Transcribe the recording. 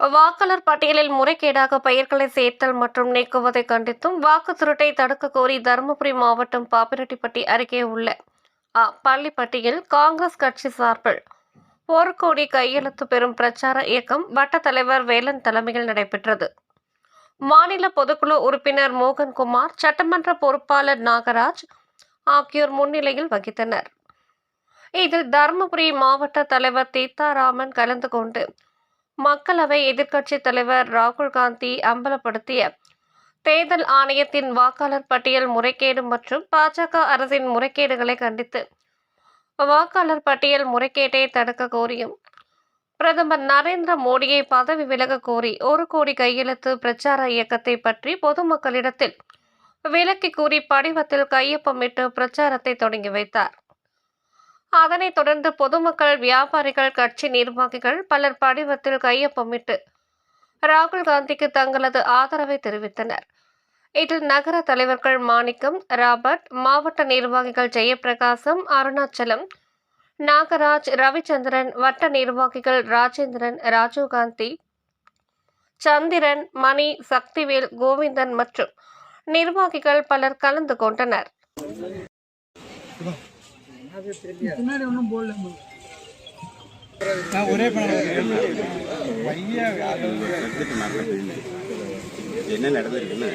வாக்காளர் பட்டியலில் முறைகேடாக பெயர்களை சேர்த்தல் மற்றும் நீக்குவதை கண்டித்தும் வாக்கு திருட்டை தடுக்க கோரி தருமபுரி மாவட்டம் பாப்பிரெட்டிப்பட்டி அருகே உள்ள அ, பள்ளிப்பட்டியில் காங்கிரஸ் கட்சி சார்பில் ஒரு கோடி கையெழுத்து பெறும் பிரச்சார இயக்கம் வட்ட தலைவர் வேலன் தலைமையில் நடைபெற்றது. மாநில பொதுக்குழு உறுப்பினர் மோகன்குமார் சட்டமன்ற பொறுப்பாளர் நாகராஜ் ஆகியோர் முன்னிலையில் வகித்தனர். இதில் தருமபுரி மாவட்ட தலைவர் தீத்தாராமன் கலந்து கொண்டு மக்களவை எதிர்க்கட்சித் தலைவர் ராகுல் காந்தி அம்பலப்படுத்திய தேர்தல் ஆணையத்தின் வாக்காளர் பட்டியல் முறைகேடு மற்றும் பாஜக அரசின் முறைகேடுகளை கண்டித்து வாக்காளர் பட்டியல் முறைகேட்டை தடுக்க கோரியும். பிரதமர் நரேந்திர மோடியை பதவி விலக கோரி ஒரு கோடி கையெழுத்து பிரச்சார இயக்கத்தை பற்றி பொதுமக்களிடத்தில் விலக்கி கூறி படிவத்தில் கையொப்பமிட்டு பிரச்சாரத்தை தொடங்கி வைத்தார். அதனைத் தொடர்ந்து பொதுமக்கள் வியாபாரிகள் கட்சி நிர்வாகிகள் பலர் படிவத்தில் கையொப்பமிட்டு ராகுல் காந்திக்கு தங்களது ஆதரவை தெரிவித்தனர். இதில் நகர தலைவர்கள் மாணிக்கம் ராபர்ட் மாவட்ட நிர்வாகிகள் ஜெயப்பிரகாசம் அருணாச்சலம் நாகராஜ் ரவிச்சந்திரன் வட்ட நிர்வாகிகள் ராஜேந்திரன் ராஜீவ்காந்தி சந்திரன் மணி சக்திவேல் கோவிந்தன் மற்றும் நிர்வாகிகள் பலர் கலந்து கொண்டனர். பின்னாடி ஒன்றும் போடல நான் ஒரே என்ன நடந்திருக்குன்னு.